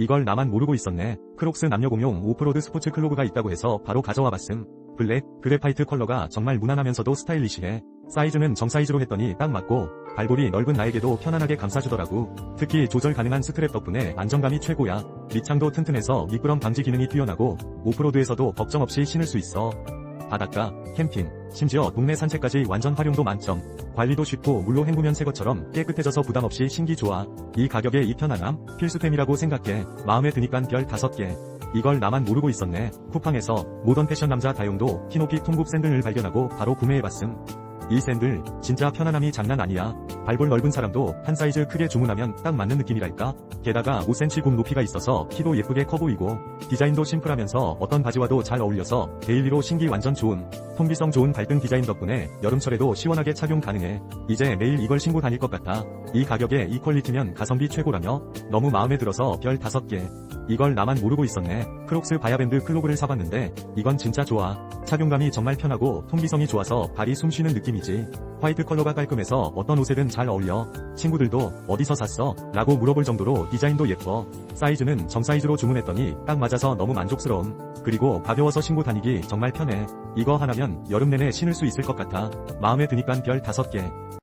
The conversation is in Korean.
이걸 나만 모르고 있었네. 크록스 남녀 공용 오프로드 스포츠 클로그가 있다고 해서 바로 가져와 봤음. 블랙, 그래파이트 컬러가 정말 무난하면서도 스타일리시해. 사이즈는 정사이즈로 했더니 딱 맞고 발볼이 넓은 나에게도 편안하게 감싸주더라고. 특히 조절 가능한 스트랩 덕분에 안정감이 최고야. 밑창도 튼튼해서 미끄럼 방지 기능이 뛰어나고 오프로드에서도 걱정 없이 신을 수 있어. 바닷가, 캠핑, 심지어 동네 산책까지 완전 활용도 만점. 관리도 쉽고 물로 헹구면 새 것처럼 깨끗해져서 부담 없이 신기 좋아. 이 가격에 이 편안함 필수템이라고 생각해. 마음에 드니깐 별 5개. 이걸 나만 모르고 있었네. 쿠팡에서 모던 패션 남자 다용도 키높이 통굽 샌들을 발견하고 바로 구매해봤음. 이 샌들 진짜 편안함이 장난 아니야. 발볼 넓은 사람도 한 사이즈 크게 주문하면 딱 맞는 느낌이랄까? 게다가 5cm 굽 높이가 있어서 키도 예쁘게 커 보이고 디자인도 심플하면서 어떤 바지와도 잘 어울려서 데일리로 신기 완전 좋은 통기성 좋은 발등 디자인 덕분에 여름철에도 시원하게 착용 가능해. 이제 매일 이걸 신고 다닐 것 같아. 이 가격에 이 퀄리티면 가성비 최고라며 너무 마음에 들어서 별 5개. 이걸 나만 모르고 있었네. 크록스 바야밴드 클로그를 사봤는데 이건 진짜 좋아. 착용감이 정말 편하고 통기성이 좋아서 발이 숨쉬는 느낌이지. 화이트 컬러가 깔끔해서 어떤 옷에든 잘 어울려. 친구들도 어디서 샀어? 라고 물어볼 정도로 디자인도 예뻐. 사이즈는 정사이즈로 주문했더니 딱 맞아서 너무 만족스러움. 그리고 가벼워서 신고 다니기 정말 편해. 이거 하나면 여름 내내 신을 수 있을 것 같아. 마음에 드니깐 별 5개.